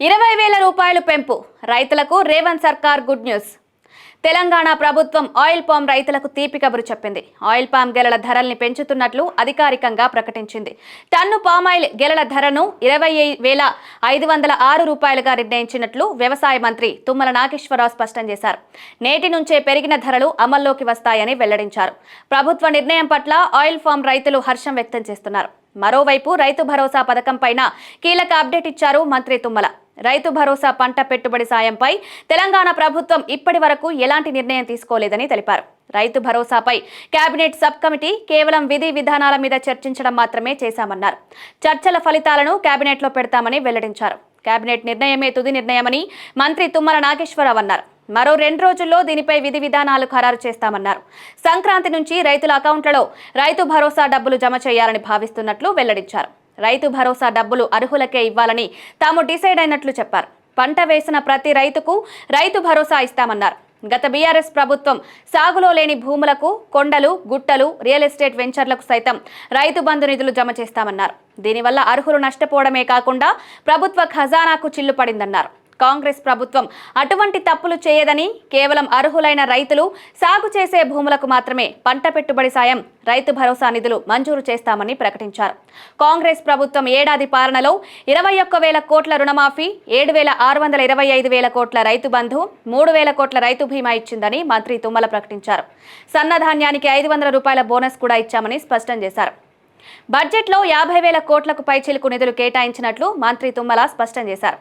ఇరవై వేల రూపాయలు పెంపు. రైతులకు రేవంత్ సర్కార్ గుడ్ న్యూస్. తెలంగాణ ప్రభుత్వం ఆయిల్ పామ్ రైతులకు తీపి కబురు చెప్పింది. ఆయిల్ పామ్ గెలల ధరల్ని పెంచుతున్నట్లు అధికారికంగా ప్రకటించింది. టన్ను పామాయిల్ గెలల ధరను ఇరవై వేల ఐదు వందల ఆరు రూపాయలుగా నిర్ణయించినట్లు వ్యవసాయ మంత్రి తుమ్మల నాగేశ్వరరావు స్పష్టం చేశారు. నేటి నుంచే పెరిగిన ధరలు అమల్లోకి వస్తాయని వెల్లడించారు. ప్రభుత్వ నిర్ణయం పట్ల ఆయిల్ ఫామ్ రైతులు హర్షం వ్యక్తం చేస్తున్నారు. మరోవైపు రైతు భరోసా పథకం పైన కీలక అప్డేట్ ఇచ్చారు మంత్రి తుమ్మల. రైతు భరోసా పంట పెట్టుబడి సాయంపై తెలంగాణ ప్రభుత్వం ఇప్పటి వరకు ఎలాంటి నిర్ణయం తీసుకోలేదని తెలిపారు. రైతు భరోసాపై కేబినెట్ సబ్ కమిటీ కేవలం విధి విధానాల మీద చర్చించడం మాత్రమే చేశామన్నారు. చర్చల ఫలితాలను కేబినెట్లో పెడతామని వెల్లడించారు. కేబినెట్ నిర్ణయమే తుది నిర్ణయమని మంత్రి తుమ్మల నాగేశ్వరరావు అన్నారు. మరో రెండు రోజుల్లో దీనిపై విధి విధానాలు ఖరారు చేస్తామన్నారు. సంక్రాంతి నుంచి రైతుల అకౌంట్లలో రైతు భరోసా డబ్బులు జమ చేయాలని భావిస్తున్నట్లు వెల్లడించారు. రైతు భరోసా డబ్బులు అర్హులకే ఇవ్వాలని తాము డిసైడ్ అయినట్లు చెప్పారు. పంట వేసిన ప్రతి రైతుకు రైతు భరోసా ఇస్తామన్నారు. గత బీఆర్ఎస్ ప్రభుత్వం సాగులో లేని భూములకు కొండలు గుట్టలు రియల్ ఎస్టేట్ వెంచర్లకు సైతం రైతు బంధు నిధులు జమ చేస్తామన్నారు. దీనివల్ల అర్హులు నష్టపోవడమే కాకుండా ప్రభుత్వ ఖజానాకు చిల్లు పడిందన్నారు. కాంగ్రెస్ ప్రభుత్వం అటువంటి తప్పులు చేయదని కేవలం అర్హులైన రైతులు సాగు చేసే భూములకు మాత్రమే పంట పెట్టుబడి సాయం రైతు భరోసా నిధులు మంజూరు చేస్తామని ప్రకటించారు. కాంగ్రెస్ ప్రభుత్వం ఏడాది పాలనలో ఇరవై ఒక్క వేల కోట్ల రుణమాఫీ ఏడు వేల ఆరు వందల ఇరవై ఐదు వేల కోట్ల రైతు బంధు మూడు వేల కోట్ల రైతు బీమా ఇచ్చిందని మంత్రి తుమ్మల ప్రకటించారు. సన్నధాన్యానికి ఐదు వందల రూపాయల బోనస్ కూడా ఇచ్చామని స్పష్టం చేశారు. బడ్జెట్లో యాభై వేల కోట్లకు పైచిలుకు నిధులు కేటాయించినట్లు మంత్రి తుమ్మల స్పష్టం చేశారు.